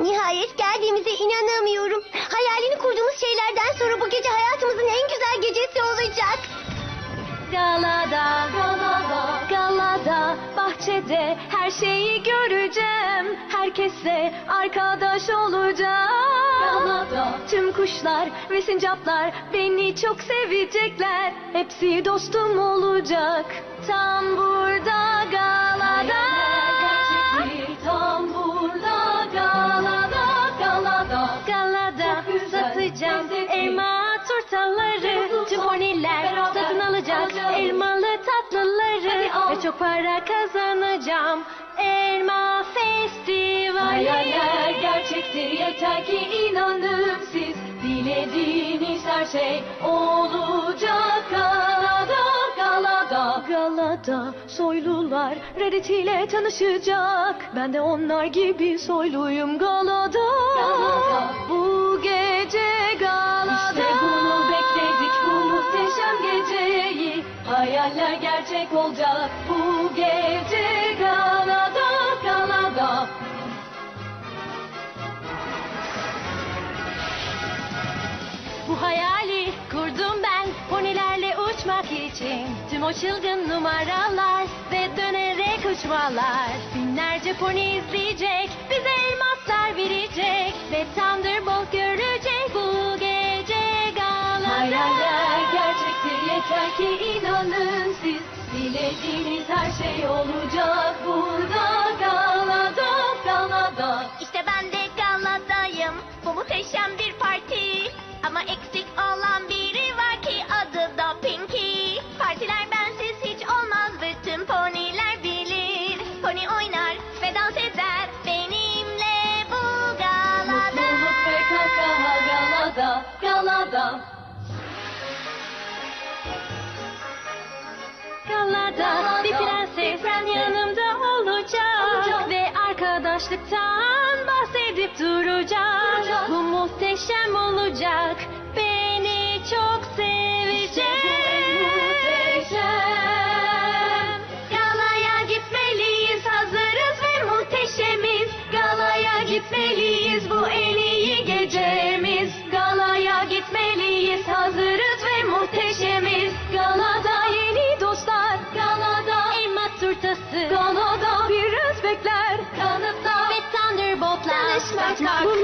Nihayet geldiğimize inanamıyorum. Hayalini kurduğumuz şeylerden sonra bu gece hayatımızın en güzel gecesi olacak. Galada, galada, galada, bahçede her şeyi göreceğim. Herkese arkadaş olacağım. Galada, tüm kuşlar ve sincaplar beni çok sevecekler. Hepsi dostum olacak. Tam burada tatlıları ve çok para kazanacağım. Elma festivali. Hayaller gerçektir yeter ki inanın siz. Dilediğiniz her şey olacak galada galada. Galada soylular Reddit ile tanışacak. Ben de onlar gibi soyluyum galada. Bu Hayaller gerçek olacak. Bu gece galada galada. Bu hayali kurdum ben ponilerle uçmak için. Tüm o çılgın numaralar ve dönerek uçmalar. Binlerce poni izleyecek, bize elmaslar yeter ki inanın siz Dilediğiniz her şey olacak burada galada galada İşte ben de galadayım. Bu muhteşem bir parti. Ama eksik olan biri var ki adı da Pinky. Partiler bensiz hiç olmaz bütün poniler bilir. Pony oynar ve dans eder benimle bu galada. Mutluluk ve kahkaha galada, galada. Galada arkadaşlıktan bahsedip duracak. Bu muhteşem olacak. Beni çok sevecek. Galaya gitmeliyiz. Hazırız ve muhteşemiz. Galaya gitmeliyiz. Bu en iyi Galada bir